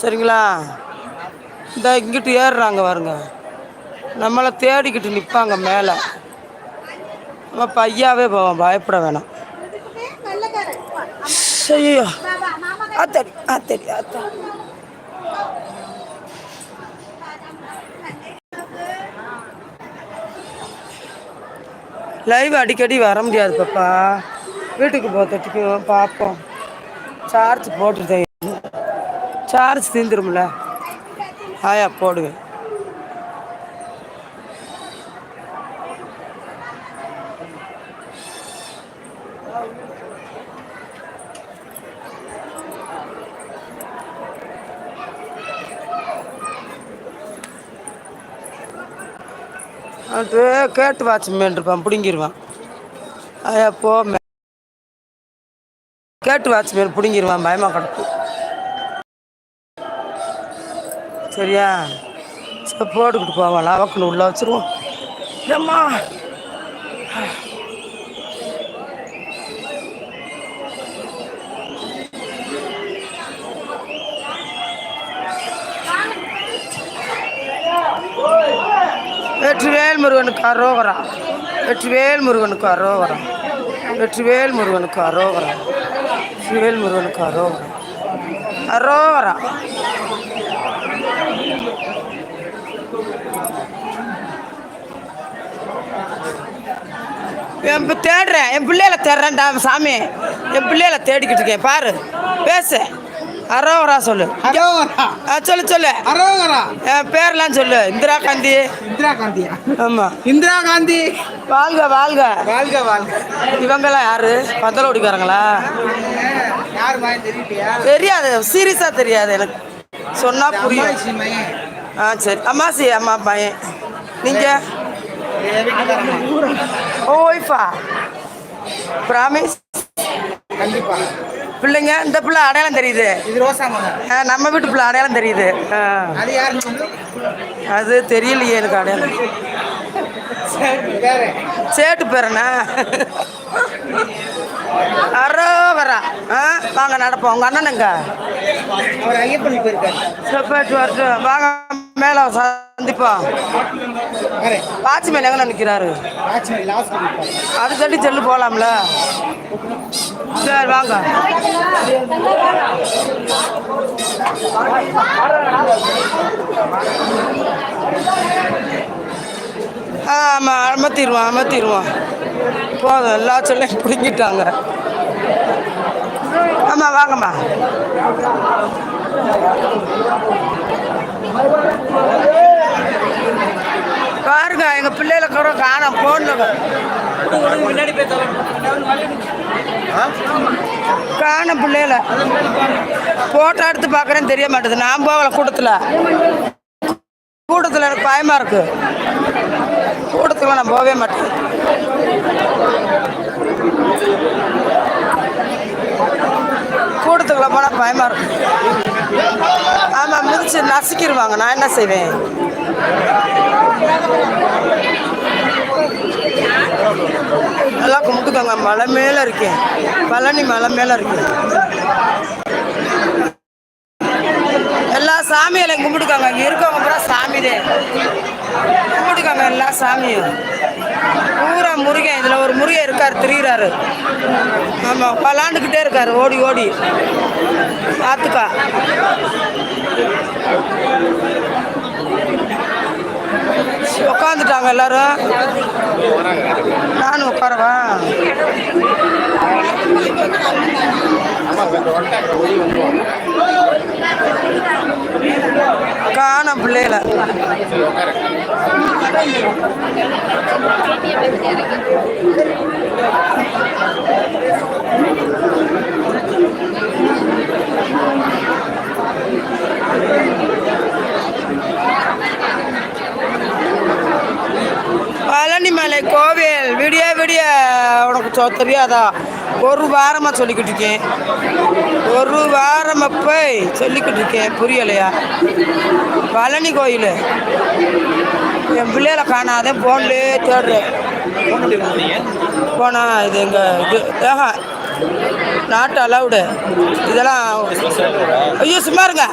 சரிங்களா? இந்த இங்கிட்டு ஏறுறாங்க பாருங்க. நம்மளை தேடிக்கிட்டு நிற்பாங்க மேலே. நம்ம பையாவே போவோம் பயப்பட வேணாம். ஐயோ ஆத்தடி ஆத்தடி ஆத்தா. லைவ் அடிக்கடி வர முடியாது பாப்பா. வீட்டுக்கு போகிறதுக்கு பார்ப்போம் சார்ஜ் போட்டுருந்தேன் சார்ஜ் தீந்துரும்ல. ஆயா போடுவேன் அது கேட்டு வாட்ச்மேன் இருப்பான் பிடுங்கிடுவான் ஐயா போ கேட்டு கேட்டு வாட்ச்மேன் பிடுங்கிடுவான் பயமாக கிடப்பு சரியா? சரி போட்டுக்கிட்டு போவான் அவக்குன்னு உள்ள வச்சிருவோம். ஏம்மா? வெற்றிவேல் முருகனுக்கு அரோகரா. வெற்றிவேல் முருகனுக்கு அரோகரா. வெற்றிவேல் முருகனுக்கு அரோகரா. வெற்றிவேல் முருகனுக்கு அரோகரா. அரோகரா என் தேடுறேன். என் பிள்ளைகளை தேடுறேன்டா சாமி. என் பிள்ளைகளை தேடிக்கிட்டு இருக்கேன். பாரு. பேசு. அரோகரா சொல்லு. சொல்லு சொல்லு. அரோகரா என் பேர்லாம் சொல்லு. இந்திரா காந்தி. இந்திரா காந்தியா ஆமாம் இந்திரா காந்தி. வாழ்க வாழ்க. வாழ்க வாழ்க. இவங்கெல்லாம் யாரு? பந்தலோடிக்காரங்களா தெரியாது. சீரியஸாக தெரியாது எனக்கு. சொன்னா புரியும். ஆ சரி. அம்மாசி அம்மா பையன். நீங்கள். ஓ ஒய்ஃபா? பிராமிஸ். கண்டிப்பா. பிள்ளைங்க இந்த பிள்ளை அடையாளம் தெரியுது. இது ரோசா நம்ம வீட்டு பிள்ளை அடையாளம் தெரியுது. அது அது தெரியலையே எனக்கு அடையாளம். சேட்டு பேரண்ணா அரோவரா ஆ வாங்க நடப்போம். உங்கள் அண்ணனுங்க அவர் ஐயப்பன் போயிருக்காரு. வாங்க மேலே சந்திப்போம். வரேன் வாட்ச்மேன் எங்கே நிற்கிறாரு அது தட்டி செல்லு போகலாம்ல சரி வாங்க. ஆமாம் அமர்த்திடுவோம் அமர்த்திடுவோம். போதும் எல்லா சொல்லையும் பிடிங்கிட்டாங்க ஆமாம் வாங்கம்மா. பாருங்க எங்கள் பிள்ளைகளை கூட காணோம் போடணும் காண பிள்ளைகள போட்டோ எடுத்து பார்க்குறேன்னு தெரிய மாட்டேது. நான் போகல கூட்டத்தில். கூட்டத்தில் எனக்கு பயமாக இருக்கு. கூட்டத்துக்குலாம் நான் போகவே மாட்டேன். கூட்டத்துக்குள்ள போனால் பயமாக இருக்கும். ஆமாம் மிதிச்சு நசுக்கிடுவாங்க. நான் என்ன செய்வேன்? நல்லா கும்பிட்டுக்கோங்க. மலை மேலே இருக்கேன். பழனி மலை மேலே இருக்கேன். எல்லா சாமியையும் இங்கே இருக்கவங்க பூரா சாமிதே. கும்பிட்டுக்கோங்க எல்லா சாமியும். பூரா முருகன் இதில் ஒரு முருகன் இருக்கார் திரியிறாரு. ஆமாம் பலாண்டுக்கிட்டே இருக்கார் ஓடி ஓடி. பார்த்துக்கா. உட்காந்துட்டாங்க எல்லாரும். நானும் உட்காரவா காணோம் பிள்ளைகள பழனிமலை கோவில் விடிய விடிய உனக்கு சொ தெரியாதா? ஒரு வாரமாக சொல்லிக்கிட்டு இருக்கேன். ஒரு வாரமாக போய் சொல்லிக்கிட்டு இருக்கேன். புரியலையா? பழனி கோயில். என் பிள்ளைகளை காணாதே ஃபோன்லேயே தேடுறேன். போனா இது எங்கள் இது ஏஹா நாட்டு அலவுடு இதெல்லாம் ஐயோ சும்மா இருங்க.